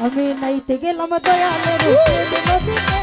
আমি নাইতে গেলাম দয়ালের নদীতে